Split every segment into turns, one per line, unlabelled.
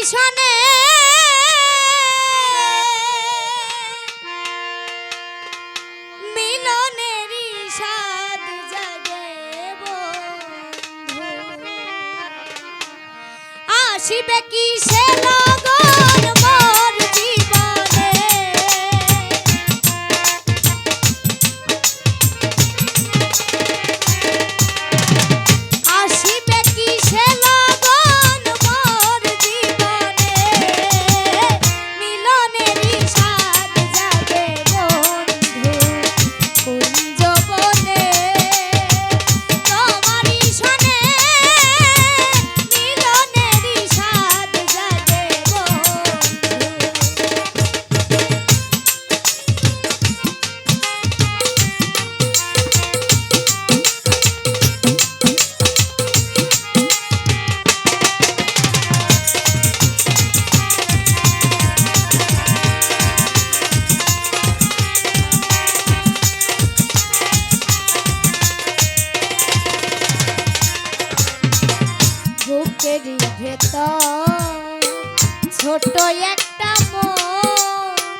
মিশনে মিলনের সাদ জাগে আসিবে কি সে বুকেরই ভেতর ছোট একটা মন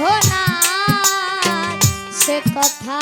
সাধনা সে কথা